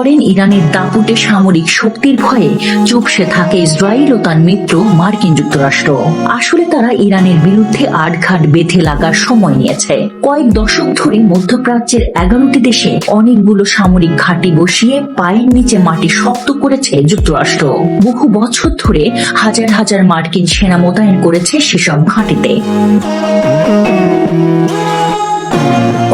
করেন ইরানের দাপুটে সামরিক শক্তির ভয়ে চুপসে থাকে ইসরায়েল ও তার মিত্র মার্কিন যুক্তরাষ্ট্র। আসলে তারা ইরানের বিরুদ্ধে আটঘাট বেঁধে লাগার সময় নিয়েছে। কয়েক দশক ধরে মধ্যপ্রাচ্যের এগারোটি দেশে অনেকগুলো সামরিক ঘাঁটি বসিয়ে পায়ের নিচে মাটি শক্ত করেছে যুক্তরাষ্ট্র। বহু বছর ধরে হাজার হাজার মার্কিন সেনা মোতায়েন করেছে সেসব ঘাঁটিতে।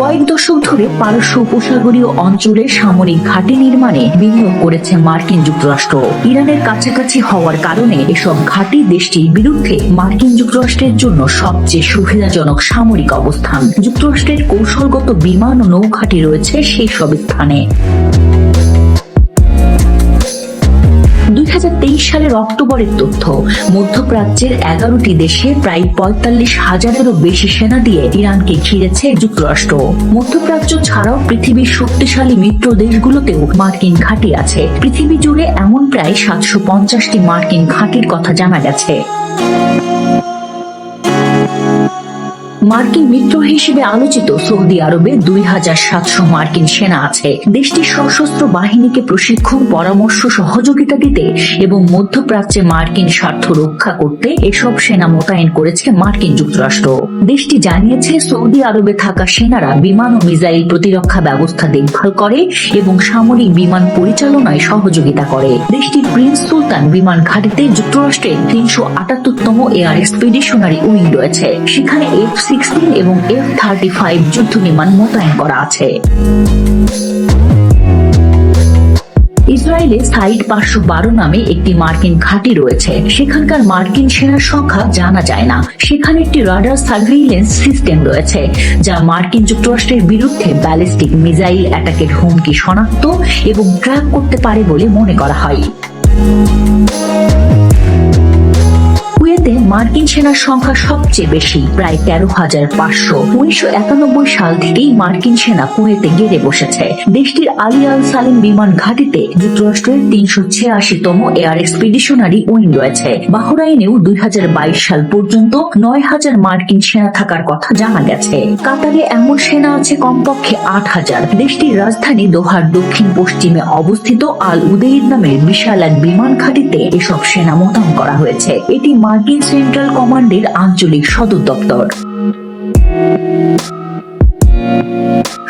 কয়েক দশক ধরে পারস্য উপসাগরীয় অঞ্চলে সামরিক ঘাঁটি নির্মাণে বিনিয়োগ করেছে মার্কিন যুক্তরাষ্ট্র। ইরানের কাছাকাছি হওয়ার কারণে এসব ঘাঁটি দেশটির বিরুদ্ধে মার্কিন যুক্তরাষ্ট্রের জন্য সবচেয়ে সুবিধাজনক সামরিক অবস্থান। যুক্তরাষ্ট্রের কৌশলগত বিমান ও নৌঘাঁটি রয়েছে সেই সব স্থানে। সালের অক্টোবরের তথ্য। মধ্যপ্রাচ্যের এগারোটি দেশে প্রায় পঁয়তাল্লিশ হাজারেরও বেশি সেনা দিয়ে ইরানকে ঘিরেছে যুক্তরাষ্ট্র। মধ্যপ্রাচ্য ছাড়াও পৃথিবীর শক্তিশালী মিত্র দেশগুলোতেও মার্কিন ঘাঁটি আছে। পৃথিবী জুড়ে এমন প্রায় সাতশো পঞ্চাশটি মার্কিন ঘাঁটির কথা জানা গেছে। মার্কিন মিত্র হিসেবে আলোচিত সৌদি আরবে দুই হাজার সাতশো মার্কিন সেনা আছে। দেশটির সশস্ত্র বাহিনীকে প্রশিক্ষণ, পরামর্শ, সহযোগিতা দিতে এবং মধ্যপ্রাচ্যে মার্কিন স্বার্থ রক্ষা করতে এসব সেনা মোতায়েন করেছে মার্কিন যুক্তরাষ্ট্র। দেশটি জানিয়েছে, সৌদি আরবে থাকা সেনারা বিমান ও মিসাইল প্রতিরক্ষা ব্যবস্থা দেখভাল করে এবং সামরিক বিমান পরিচালনায় সহযোগিতা করে। দেশটির প্রিন্স সুলতান বিমান ঘাটিতে যুক্তরাষ্ট্রের তিনশো আটাত্তরতম এয়ার এক্সপিডিশনারি উইং রয়েছে। সেখানে এফ সিক্সটিন এবং এফ থার্টি ফাইভ যুদ্ধ বিমান মোতায়েন করা আছে। ইসরায়েলে সাইট পাঁচশো বারো নামে একটি মার্কিন ঘাঁটি রয়েছে। সেখানকার মার্কিন সেনার সংখ্যা জানা যায় না। সেখানে একটি রাডার সার্ভেইলেন্স সিস্টেম রয়েছে, যা মার্কিন যুক্তরাষ্ট্রের বিরুদ্ধে ব্যালিস্টিক মিসাইল অ্যাটাকের হুমকি শনাক্ত এবং ট্র্যাক করতে পারে বলে মনে করা হয়। মার্কিন সেনার সংখ্যা সবচেয়ে বেশি, প্রায় তেরো হাজার পাঁচশো। উনিশশো একানব্বই সাল থেকেই মার্কিন সেনা কুয়েতে গেড়ে বসেছে। দেশটির আলী আল সালিম বিমান ঘাঁটিতে যুক্তরাষ্ট্রের তিনশো ছিয়াশিতম এয়ার এক্সপিডিশনারি উইং রয়েছে। বাহরাইনেও দুই সাল পর্যন্ত নয় হাজার মার্কিন সেনা থাকার কথা জানা গেছে। কাতারে এমন সেনা আছে কমপক্ষে আট হাজার। দেশটির রাজধানী দোহার দক্ষিণ পশ্চিমে অবস্থিত আল উদেইর নামের বিশাল এক বিমান ঘাঁটিতে এসব সেনা মোতায়েন করা হয়েছে। এটি মার্কিন সেন্ট্রাল কমান্ডের আঞ্চলিক সদর দপ্তর।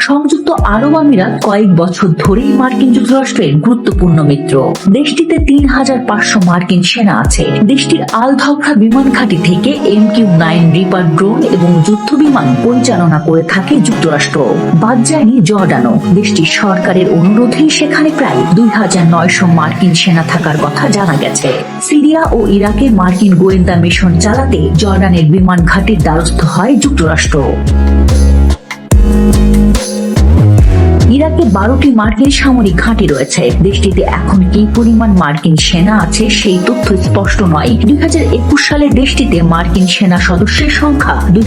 সংযুক্ত আরব আমিরাত কয়েক বছর ধরেই মার্কিন যুক্তরাষ্ট্রের গুরুত্বপূর্ণ মিত্র। দেশটিতে তিন হাজার পাঁচশো মার্কিন সেনা আছে। দেশটির আল ধফরা বিমান ঘাঁটি থেকে M Q nine Reaper drone এবং যুদ্ধ বিমান পরিচালনা করে থাকে যুক্তরাষ্ট্র। বাদ যায়নি জর্ডানও দেশটির সরকারের অনুরোধেই সেখানে প্রায় দুই হাজার নয়শো মার্কিন সেনা থাকার কথা জানা গেছে। সিরিয়া ও ইরাকে মার্কিন গোয়েন্দা মিশন চালাতে জর্ডানের বিমান ঘাঁটির দ্বারস্থ হয় যুক্তরাষ্ট্র। বারোটি মার্কিন সামরিক ঘাঁটি রয়েছে। দেশটিতে এখন কি পরিমাণ মার্কিন সেনা আছে সেই তথ্য স্পষ্ট নয়। দুই সালে দেশটিতে মার্কিন সেনা সদস্যের সংখ্যা দুই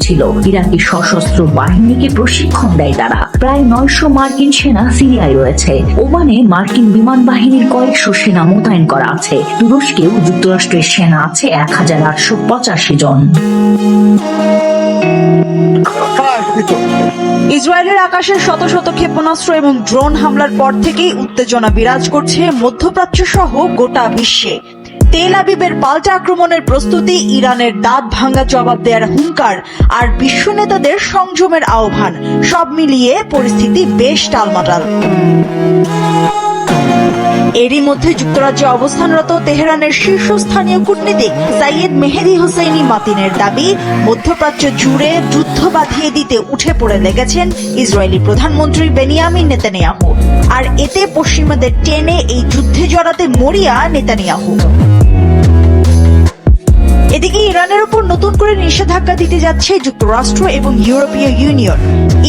ছিল। ইরাকি সশস্ত্র বাহিনীকে প্রশিক্ষণ দেয় তারা। প্রায় নয়শো মার্কিন সেনা সিরিয়ায় রয়েছে। ওমানে মার্কিন বিমান বাহিনীর কয়েকশো সেনা মোতায়েন করা আছে। তুরস্কেও যুক্তরাষ্ট্রের সেনা আছে এক হাজার আটশো পঁচাশি জন। ইসরায়েলের আকাশের শত শত ক্ষেপণাস্ত্র এবং ড্রোন হামলার পর থেকেই উত্তেজনা বিরাজ করছে মধ্যপ্রাচ্য সহ গোটা বিশ্বে। তেল আবিবের পাল্টা আক্রমণের প্রস্তুতি ইরানের দাঁত ভাঙ্গা জবাব দেওয়ার হুঙ্কার আর বিশ্ব নেতাদের সংযমের আহ্বান, সব মিলিয়ে পরিস্থিতি বেশ টালমাটাল। এরই মধ্যে যুক্তরাজ্যে অবস্থানরত তেহরানের শীর্ষস্থানীয় কূটনীতিক সাইয়েদ মেহেদি হোসেইনি মাতিনের দাবি, মধ্যপ্রাচ্য জুড়ে যুদ্ধ বাঁধিয়ে দিতে উঠে পড়ে লেগেছেন ইসরায়েলি প্রধানমন্ত্রী বেনিয়ামিন নেতানিয়াহু। আর এতে পশ্চিমাদের টেনে এই যুদ্ধে জড়াতে মরিয়া নেতানিয়াহু। এদিকে ইরানের উপর নতুন করে নিষেধাজ্ঞা দিতে যাচ্ছে যুক্তরাষ্ট্র এবং ইউরোপীয় ইউনিয়ন।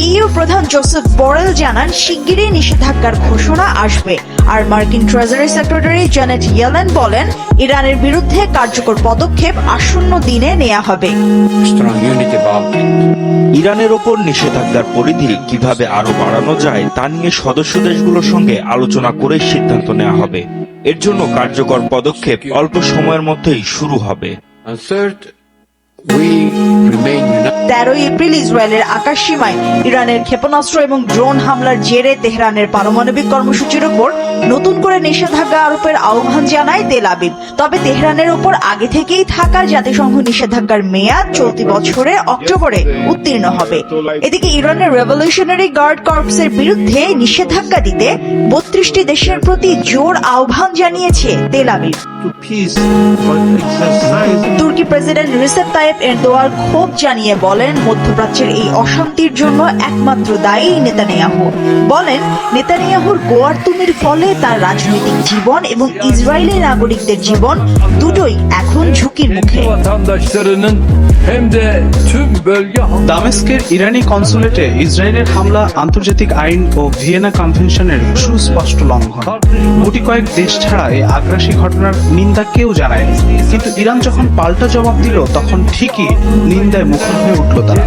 ইইউ প্রধান জোসেফ বরেল জানান, শিগগিরই নিষেধাজ্ঞার ঘোষণা আসবে। আর মার্কিন ট্রেজারি সেক্রেটারি জেনেট ইয়েলেন বলেন, ইরানের বিরুদ্ধে কার্যকর পদক্ষেপ আসন্ন দিনে নেওয়া হবে. ইরানের ওপর নিষেধাজ্ঞার পরিধি কীভাবে আরও বাড়ানো যায় তা নিয়ে সদস্য দেশগুলোর সঙ্গে আলোচনা করে সিদ্ধান্ত নেওয়া হবে। এর জন্য কার্যকর পদক্ষেপ অল্প সময়ের মধ্যেই শুরু হবে। And third, we remain united. তেরোই এপ্রিল ইসরায়েলের আকাশ সীমায় ইরানের ক্ষেপণাস্ত্র এবং ড্রোন হামলার জেরে তেহরানের পারমাণবিক কর্মসূচির উপর নতুন করে নিষেধাজ্ঞা আরোপের আহ্বান জানায় তেল আবিব। তবে তেহরানের উপর আগে থেকেই থাকা জাতিসংঘ নিষেধাজ্ঞার মেয়াদ চলতি বছরে অক্টোবরে উত্তীর্ণ হবে। এদিকে ইরানের রেভলিউশনারি গার্ড কর্পসের বিরুদ্ধে নিষেধাজ্ঞা দিতে বত্রিশটি দেশের প্রতি জোর আহ্বান জানিয়েছে তেল আবিব। তুর্কি প্রেসিডেন্ট রিসেপ তাইপ এরদোয়ান ক্ষোভ জানিয়ে বলেন মধ্যপ্রাচ্যের এই অশান্তির জন্য একমাত্র দায়ী নেতানিয়াহু। বলেন, নেতানিয়াহুর গোয়ার তুমির ফলে তার রাজনৈতিক জীবন এবং ইসরায়েলি নাগরিকদের জীবন দুটোই এখন ঝুঁকির মুখে। Hem de tüm bölge দামেস্কের ইরানি কনসুলেটে ইসরায়েলের হামলা আন্তর্জাতিক আইন ও ভিয়েনা কনভেনশনের সুস্পষ্ট লঙ্ঘন। গুটি কয়েক দেশ ছাড়া এই আগ্রাসী ঘটনার নিন্দা কেউ জানায়নি কিন্তু ইরান যখন পাল্টা জবাব দিল তখন ঠিকই নিন্দায় মুখর হয়ে উঠল তারা।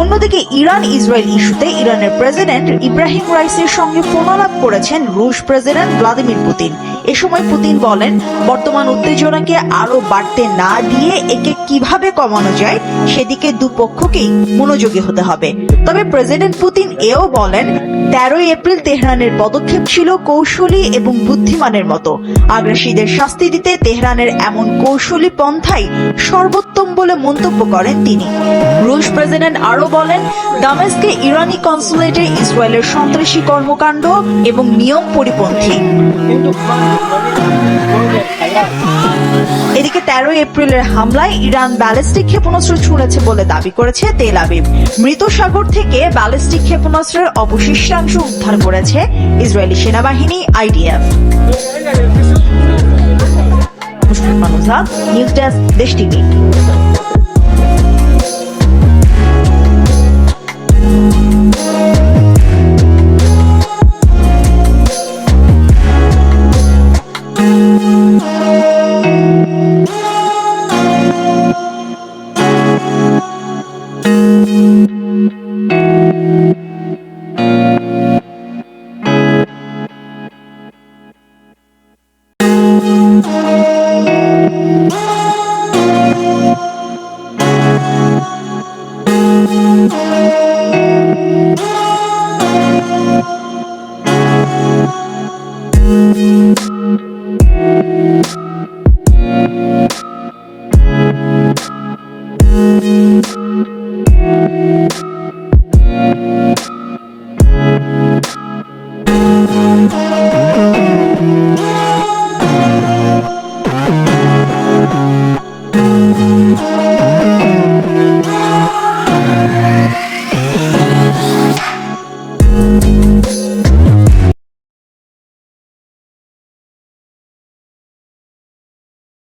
অন্যদিকে ইরান ইসরায়েল ইস্যুতে ইরানের প্রেসিডেন্ট ইব্রাহিম রাইসের সঙ্গে ফোনালাপ করেছেন রুশ প্রেসিডেন্ট ভ্লাদিমির পুতিন। এ সময় পুতিন বলেন, বর্তমান উত্তেজনাকে আরও বাড়তে না দিয়ে একে কীভাবে কমানো যায় সেদিকে দুপক্ষকেই মনোযোগী হতে হবে। তবে প্রেসিডেন্ট পুতিন এও বলেন, তেরোই এপ্রিল তেহরানের পদক্ষেপ ছিল কৌশলী এবং বুদ্ধিমানের মতো। আগ্রাসীদের শাস্তি দিতে তেহরানের এমন কৌশলী পন্থাই সর্বোত্তম বলে মন্তব্য করেন তিনি। রুশ প্রেসিডেন্ট আরও বলেন, দামেস্কে ইরানি কনসুলেটে ইসরায়েলের সন্ত্রাসী কর্মকাণ্ড এবং নিয়ম পরিপন্থী। এদিকে তেরো এপ্রিলের হামলায় ইরান ব্যালিস্টিক ক্ষেপণাস্ত্র ছুঁড়েছে বলে দাবি করেছে তেল আবিব। মৃত সাগর থেকে ব্যালিস্টিক ক্ষেপণাস্ত্রের অবশিষ্টাংশ উদ্ধার করেছে ইসরায়েলি সেনাবাহিনী IDF. News desk, Desh TV.